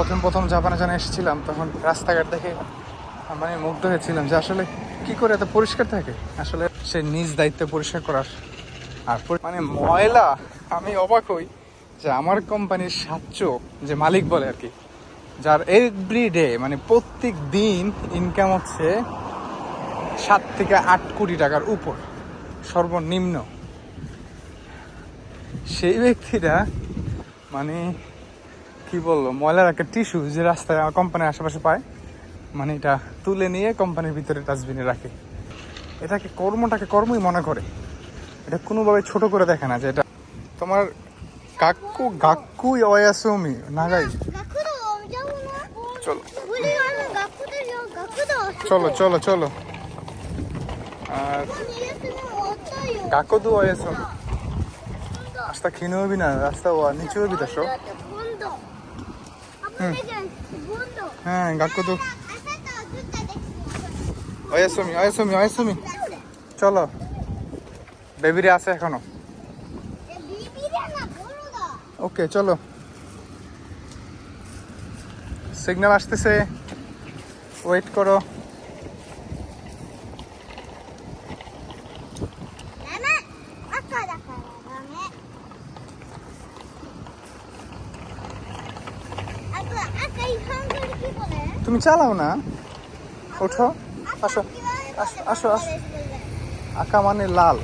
প্রথম প্রথম জাপানে যখন এসেছিলাম, তখন রাস্তাঘাট দেখে মানে মুগ্ধ হয়েছিলাম যে আসলে কি করে এত পরিষ্কার থাকে? আসলে সে নিজ দায়িত্বে পরিষ্কার করার আর মানে ময়লা, আমি অবাক হই যে আমার কোম্পানির সাচ্চ যে মালিক বলে আর কি, যার এভরি ডে মানে প্রত্যেক দিন ইনকাম হচ্ছে সাত থেকে আট কোটি টাকার উপর, সর্বনিম্ন। সেই ব্যক্তিরা মানে কি বলল ময়লার একটা টিস্যু যে রাস্তায় কোম্পানির আশেপাশে পায় মানে এটা তুলে নিয়ে কোম্পানির ভিতরে ডাস্টবিনে রাখে। এটাকে কর্মটাকে কর্মই মনে করে। এটা কোনোভাবে ছোট করে দেখে না যে এটা তোমার কাকু গাক্কুই অয়াসমি নাগাই। চলো। চলো চলো চলো। আর কাকু দু অয়াসমি। রাস্তা ক্ষীণ হবি না রাস্তা নিচু হবি তা সব। হ্যাঁ গাক্কু তো। ওয়ে সুমি ওয়ে সুমি ওয়ে সুমি চলো। বেবিরে আছে এখনও। ওকে, চলো। সিগন্যাল আসতেছে। ওয়েট করো। তুমি চালাও না। ওঠো। আসো। আসো আসো আঁকা মানে লাল।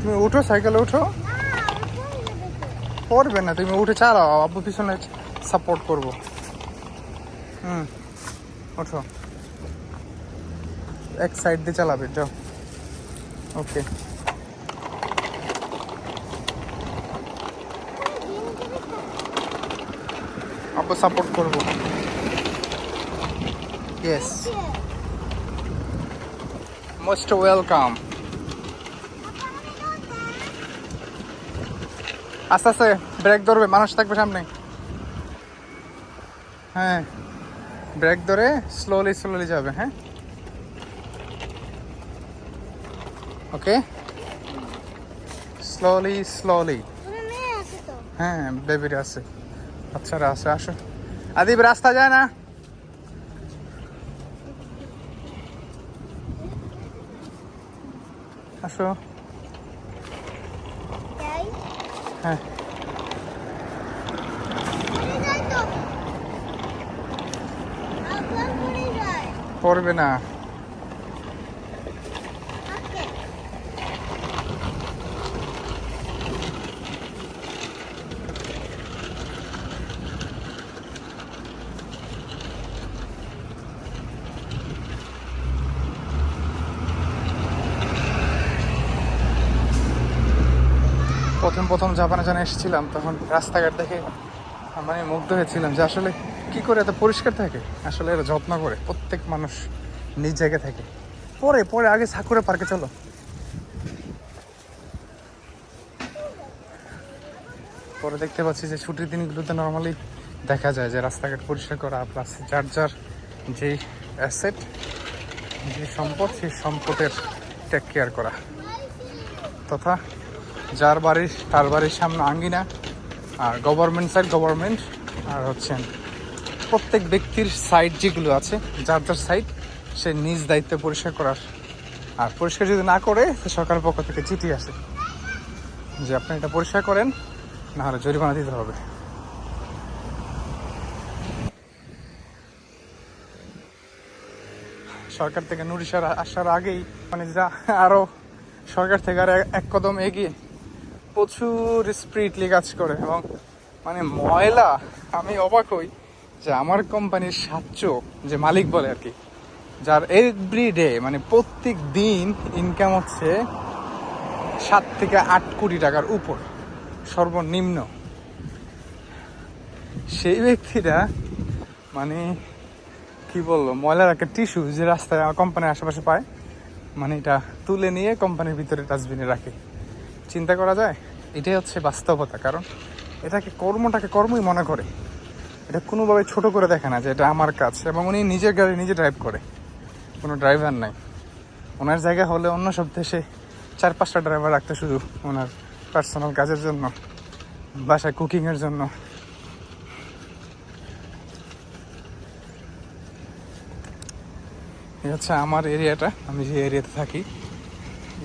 তুমি উঠো সাইকেলে উঠো পড়বে না তুমি উঠে চালাও। আব্বু পিছনে সাপোর্ট করব। হুম ওঠো। এক সাইড দিয়ে চালাবে যাও। ওকে সাপোর্ট করব। ইয়েস মোস্ট ওয়েলকাম আস্তে আস্তে ব্রেক ধরবে মানুষ থাকবে সামনে। হ্যাঁ ব্রেক ধরে স্লোলি স্লোলি যাবে হ্যাঁ? ওকে স্লোলি স্লোলি হ্যাঁ বেবির আছে। আচ্ছা রাস্তা আসো। আদিব রাস্তা যায় না? আসো। হ্যাঁ। পড়বে না। প্রথম প্রথম জাপানে যখন এসেছিলাম, তখন রাস্তাঘাট দেখে মানে মুগ্ধ হয়েছিলাম যে আসলে কি করে এত পরিষ্কার থাকে? আসলে এরা যত্ন করে, প্রত্যেক মানুষ নিজ জায়গায় থাকে। পরে পরে আগে সাকুরে পার্কে চলো। পরে দেখতে পাচ্ছি যে ছুটির দিনগুলোতে নর্মালি দেখা যায় যে রাস্তাঘাট পরিষ্কার করা প্লাস যার যার যেই অ্যাসেট যে সম্পদ, সেই সম্পদের টেক কেয়ার করা। তথা যার বাড়ির তার বাড়ির সামনে আঙ্গিনা আর গভর্নমেন্ট সাইড গভর্নমেন্ট আর হচ্ছেন প্রত্যেক ব্যক্তির সাইড যেগুলো আছে, যার যার সাইড সে নিজ দায়িত্বে পরিষ্কার করার। আর পরিষ্কার যদি না করে সরকারের পক্ষ থেকে চিঠি আসে যে আপনি এটা পরিষ্কার করেন না হলে জরিমানা দিতে হবে। সরকার থেকে নোটিশ আসার আগেই মানে যা আরও সরকার থেকে আর এক কদম এগিয়ে প্রচুর স্পিরিটলি কাজ করে এবং মানে ময়লা, আমি অবাক হই যে আমার কোম্পানির সাচ্চ যে মালিক বলে আর কি, যার এভরি ডে মানে প্রত্যেক দিন ইনকাম হচ্ছে সাত থেকে আট কোটি টাকার উপর, সর্বনিম্ন। সেই ব্যক্তিরা মানে কি বলব, ময়লার একটা টিস্যু যে রাস্তায় আমার কোম্পানির আশেপাশে পায় মানে এটা তুলে নিয়ে কোম্পানির ভিতরে ডাস্টবিনে রাখে। চিন্তা করা যায়, এটাই হচ্ছে বাস্তবতা, কারণ এটাকে কর্মটাকে কর্মই মনে করে। এটা কোনোভাবে ছোট করে দেখে না যে এটা আমার কাজ, এবং উনি নিজের গাড়ি নিজে ড্রাইভ করে। কোনো ড্রাইভার নাই। ওনার জায়গা হলে অন্য সব দেশে চার পাঁচটা ড্রাইভার রাখতে শুধু ওনার পার্সোনাল কাজের জন্য, বাসায় কুকিংয়ের জন্য। হচ্ছে আমার এরিয়াটা, আমি যে এরিয়াতে থাকি,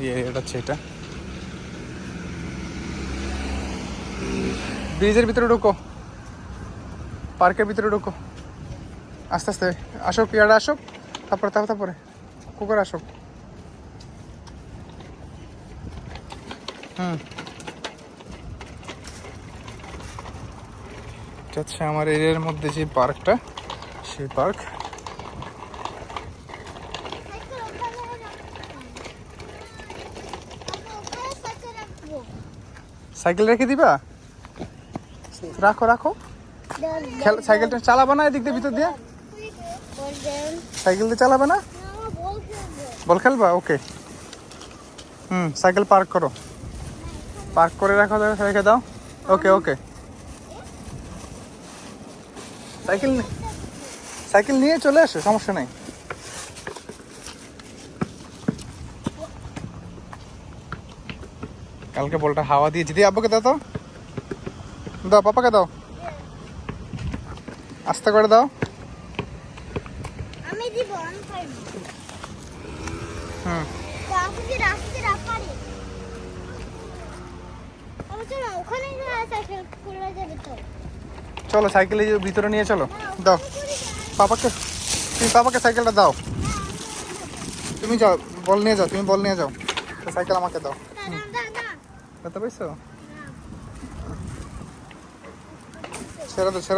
এই এরিয়াটা হচ্ছে এটা। ব্রিজের ভিতরে ঢুকো। পার্কের ভিতরে ঢুকো। আস্তে আস্তে, আসো, পিয়ারা আসো, তারপরে তারপরে তারপরে, কুকুর আসো। হুম। আমার এরিয়ার মধ্যে যে পার্কটা, সেই পার্ক সাইকেল ওখানে রাখব। আমি ওখানে সাইকেল রাখব। সাইকেল রেখে দিবা? রাখো রাখো। সাইকেলটা চালাবে না এদিক দিয়ে, ভিতর দিয়ে? সাইকেল দিয়ে চালাবে না? বল খেলবা, ওকে। হুম, সাইকেল পার্ক করো। পার্ক করে রাখো রেখে দাও। ওকে ওকে। সাইকেল সাইকেল নিয়ে চলে আসো, সমস্যা নাই। কালকে বলটা হাওয়া দিয়ে দিদি আব্বাকে দাও তো। দাও পাপাকে দাও। আস্তে করে দাও। আমি দিব আমি হুম। ওখানে সাইকেল খোলা যাবে তো। চলো সাইকেলে ভিতরে নিয়ে চলো। দাও। পাপাকে তুমি পাপাকে সাইকেলটা দাও। তুমি যাও বল নিয়ে যাও তুমি বল নিয়ে যাও। সাইকেল আমাকে দাও। না। পাইছো ছেড়ে দাও ছেড়ে